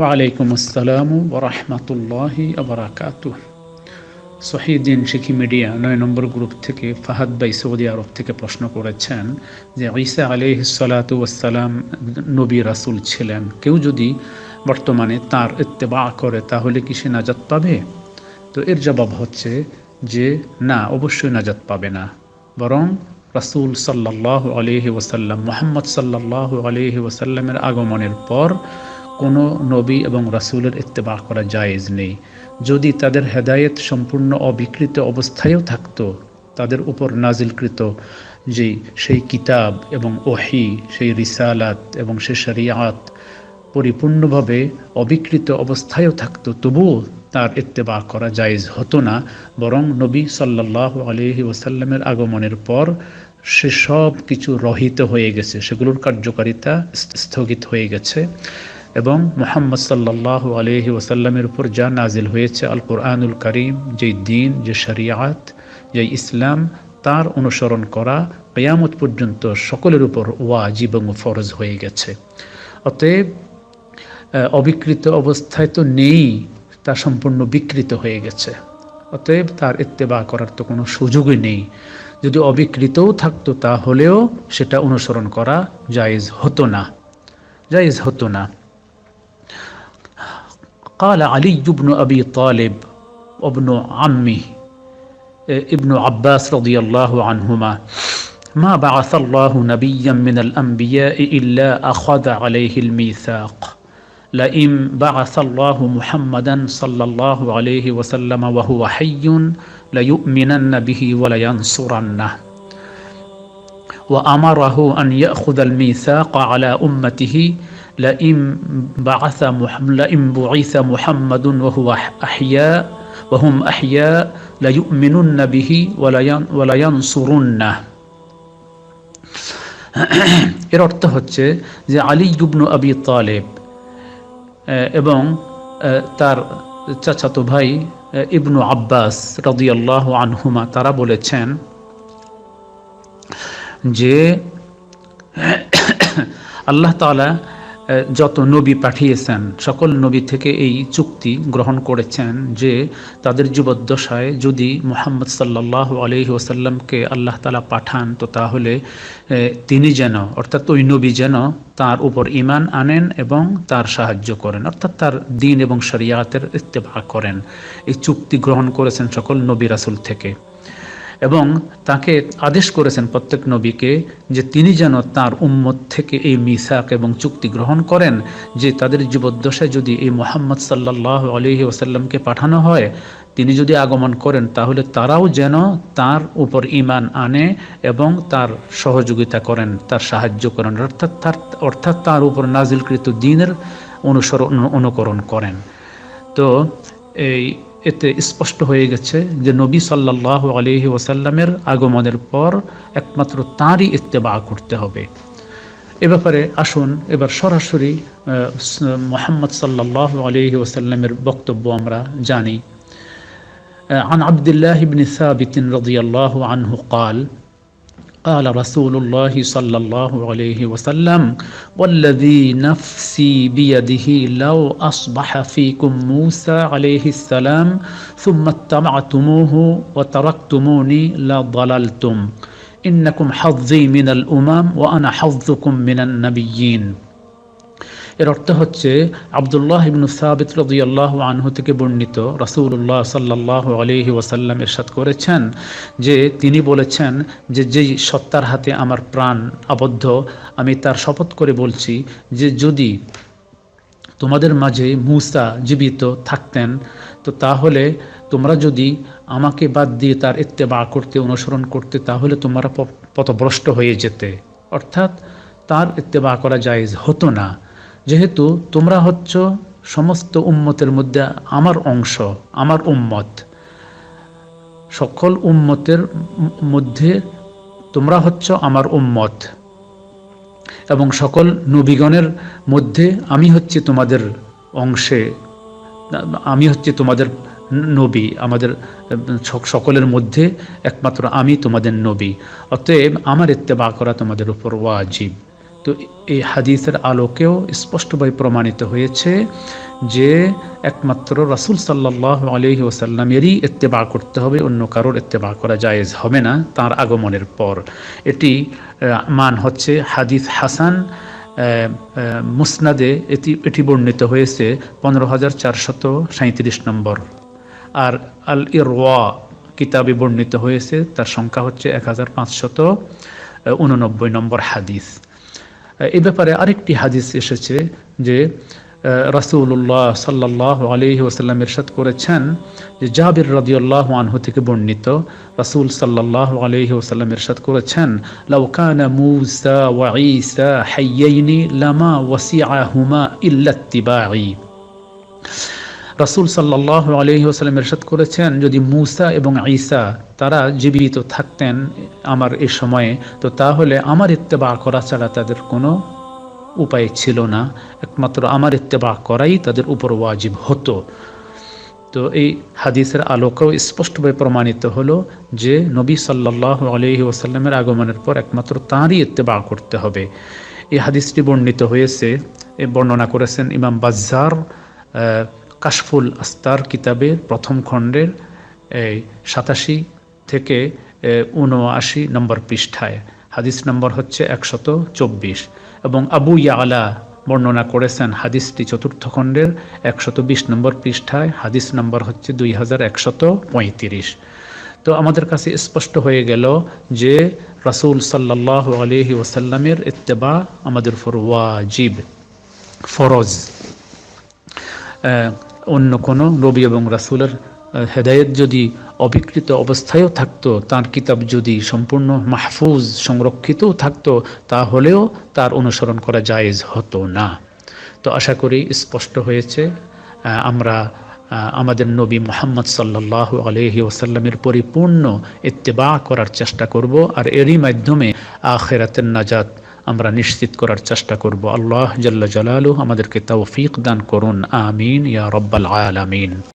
ওয়ালাইকুম আসসালাম ওরহমতুল্লাহি আবরাকাত সহিদিন শিখি মিডিয়া নয় নম্বর গ্রুপ থেকে ফাহাদ বাই সৌদি আরব থেকে প্রশ্ন করেছেন যে ঈসা আলিহ সালাতু নবী রাসুল ছিলেন। কেউ যদি বর্তমানে তার ইত্তেবা করে তাহলে কি সে নাজাত পাবে? তো এর জবাব হচ্ছে যে না, অবশ্যই নাজাত পাবে না। বরং রাসুল সাল্লাহ আলহি ওসাল্লাম মোহাম্মদ সাল্লাহ আলহি ওসাল্লামের আগমনের পর কোনো নবী এবং রাসুলের ইত্তেবা করা জায়েজ নেই। যদি তাদের হেদায়েত সম্পূর্ণ অবিকৃত অবস্থায়ও থাকতো, তাদের উপর নাজিলকৃত যে সেই কিতাব এবং ওহি, সেই রিসালাত এবং সে শরিয়াত পরিপূর্ণভাবে অবিকৃত অবস্থায়ও থাকতো, তবুও তার ইত্তেবা করা জায়েজ হতো না। বরং নবী সাল্লাহ আলহি ওসাল্লামের আগমনের পর সে সব কিছু রহিত হয়ে গেছে, সেগুলোর কার্যকারিতা স্থগিত হয়ে গেছে। এবং মোহাম্মদ সাল্লাহ আলহি ওসাল্লামের উপর যা নাজিল হয়েছে আল কোরআনুল করিম, যেই দিন, যে শরিয়াত যে ইসলাম, তার অনুসরণ করা কেয়ামত পর্যন্ত সকলের উপর ওয়াজিব এবং ফরজ হয়ে গেছে। অতএব অবিকৃত অবস্থায় তো নেই, তা সম্পূর্ণ বিকৃত হয়ে গেছে। অতএব, তার ইত্তেবা করার তো কোনো সুযোগই নেই। যদি অবিকৃতও থাকতো, তাহলেও সেটা অনুসরণ করা জায়েজ হতো না। জায়েজ হতো না। قال علي بن أبي طالب وابن عمه ابن عباس رضي الله عنهما ما بعث الله نبيا من الأنبياء إلا أخذ عليه الميثاق. لئن بعث الله محمدا صلى الله عليه وسلم وهو حي ليؤمنن به ولينصرنه. وأمره أن يأخذ الميثاق على أمته لئن بعث لئن بعث محمد وهو أحياء وهم أحياء ليؤمنن به ولينصرنه এর অর্থ হচ্ছে যে আলী ইবনু আবি তালেব এবং তার চাচাতো ভাই ইবনু আব্বাস রদিয়াল্লাহ আনহুমা তারা বলেছেন যে আল্লাহ তালা যত নবী পাঠিয়েছেন, সকল নবী থেকে এই চুক্তি গ্রহণ করেছেন যে তাদের জীবদ্দশায় যদি মোহাম্মদ সাল্লাহ আলহি ওসাল্লামকে আল্লাহ তালা পাঠান, তো তাহলে তিনি যেন, অর্থাৎ ওই নবী যেন তার উপর ইমান আনেন এবং তার সাহায্য করেন, অর্থাৎ তার দিন এবং শরিয়াতের ইত্তেফা করেন। এই চুক্তি গ্রহণ করেছেন সকল নবী রাসুল থেকে। এবং তাকে আদেশ করেছেন প্রত্যেক নবীকে যে তিনি যেন তার উম্মত থেকে এই মিসাক এবং চুক্তি গ্রহণ করেন, যে তাদের জীবদ্দশায় যদি এই মোহাম্মদ সাল্লাহ আলহি ওসাল্লামকে পাঠানো হয়, তিনি যদি আগমন করেন, তাহলে তারাও যেন তার উপর ইমান আনে এবং তার সহযোগিতা করেন, তার সাহায্য করেন, অর্থাৎ তার অর্থাৎ তার উপর নাজিলকৃত দিনের অনুসরণ, অনুকরণ করেন। তো এই এতে স্পষ্ট হয়ে গেছে যে নবী সাল্লাহ আলহি ওসাল্লামের আগমনের পর একমাত্র তাঁরই ইত্তেবা করতে হবে এ ব্যাপারে আসুন এবার সরাসরি মোহাম্মদ সাল্লাহ আলহি ওসাল্লামের বক্তব্য আমরা জানি عن عبد الله بن ثابت رضي الله عنه قال قال رسول الله صلى الله عليه وسلم والذي نفسي بيده لو أصبح فيكم موسى عليه السلام ثم اتبعتموه وتركتموني لضللتم. إنكم حظي من الأمم وأنا حظكم من النبيين. এর অর্থ হচ্ছে আবদুল্লাহ ইবনু সাবিত রদিয়াল্লাহ আনহু থেকে বর্ণিত রাসুল্লাহ সাল্লাহ আলহি ওয়াসাল্লাম এরশাদ করেছেন যে তিনি বলেছেন যে যেই সত্তার হাতে আমার প্রাণ আবদ্ধ, আমি তার শপথ করে বলছি যে যদি তোমাদের মাঝে মুসা জীবিত থাকতেন, তো তাহলে তোমরা যদি আমাকে বাদ দিয়ে তার ইত্তেবা করতে, অনুসরণ করতে, তাহলে তোমরা পথভ্রষ্ট হয়ে যেতে। অর্থাৎ তার ইত্তেবা করা জায়েজ হতো না। যেহেতু তোমরা হচ্ছ সমস্ত উম্মতের মধ্যে আমার অংশ, আমার উম্মত। সকল উম্মতের মধ্যে তোমরা হচ্ছ আমার উম্মত। এবং সকল নবীগণের মধ্যে আমি হচ্ছি তোমাদের অংশে। আমি হচ্ছে তোমাদের নবী, আমাদের সকলের মধ্যে একমাত্র আমি তোমাদের নবী। অতএব আমার ইত্তেবা করা তোমাদের উপর ওয়াজিব। তো এই হাদিসের আলোকেও স্পষ্টভাবে প্রমাণিত হয়েছে যে একমাত্র রাসুল সাল্লাহ আলহি ওসাল্লামেরই এত্তেবা করতে হবে, অন্য কারোর এত্তেবা করা জায়েজ হবে না তার আগমনের পর। এটি মান হচ্ছে হাদিস হাসান মুসনাদে এটি এটি বর্ণিত হয়েছে পনেরো হাজার চারশত সাঁত্রিশ নম্বর। আর আল ইরওয়া কিতাবে বর্ণিত হয়েছে, তার সংখ্যা হচ্ছে এক হাজার পাঁচশত উননব্বই নম্বর হাদিস। এ ব্যাপারে আরেকটি হাদিস এসেছে যে রাসুল্লাহ সাল্লাহ আলহি ওসাল্লাম এরশাদ করেছেন যে, জাবির রদিউল্লাহ আনহু থেকে বর্ণিত রাসুল সাল্লাহ আলহি ওসাল্লাম এরশাদ করেছেন লাউকানা মুসা ওয়া হাইয়াইনি লামা ওয়াসিআহুমা ইল্লাত্তিবাঈ রাসুল সাল্লাহ আলহি ওসাল্লাম এরশাদ করেছেন, যদি মুসা এবং ঈসা তারা জীবিত থাকতেন আমার এই সময়ে, তো তাহলে আমার ইত্তেবা করা ছাড়া তাদের কোনো উপায় ছিল না। একমাত্র আমার ইত্তেবা করাই তাদের উপর ওয়াজিব হতো। তো এই হাদিসের আলোকেও স্পষ্টভাবে প্রমাণিত হলো যে নবী সাল্লাহ আলহি ওসাল্লামের আগমনের পর একমাত্র তাঁরই ইত্তেবা করতে হবে। এই হাদিসটি বর্ণিত হয়েছে, এ বর্ণনা করেছেন ইমাম বাজ্জার কাশফুল আস্তার কিতাবের প্রথম খণ্ডের, এই সাতাশি থেকে উনআশি নম্বর পৃষ্ঠায়। হাদিস নম্বর হচ্ছে একশত চব্বিশ। এবং আবু ইয়ালা বর্ণনা করেছেন হাদিসটি চতুর্থ খণ্ডের একশত বিশ নম্বর পৃষ্ঠায়। হাদিস নম্বর হচ্ছে দুই হাজার একশত পঁয়ত্রিশ। তো আমাদের কাছে স্পষ্ট হয়ে গেল যে রাসুল সাল্লাহ আলহি ওসাল্লামের ইত্তেবা আমাদের ফর ওয়াজিব, ফরজ। অন্য কোনো নবী এবং রাসুলের হেদায়েত যদি অবিকৃত অবস্থায়ও থাকতো, তার কিতাব যদি সম্পূর্ণ মাহফুজ সংরক্ষিতও থাকতো, তাহলেও তার অনুসরণ করা জায়েজ হতো না। তো আশা করি স্পষ্ট হয়েছে আমরা আমাদের নবী মোহাম্মদ সাল্লাহ আলহি ওসাল্লামের পরিপূর্ণ ইত্তেবা করার চেষ্টা করব, আর এরই মাধ্যমে আখেরাতের নাজাত আমরা নিশ্চিত করার চেষ্টা করব। আল্লাহ জাল্লা জালালু আমাদেরকে তৌফিক দান করুন। আমিন, ইয়া রব্বাল আলামিন।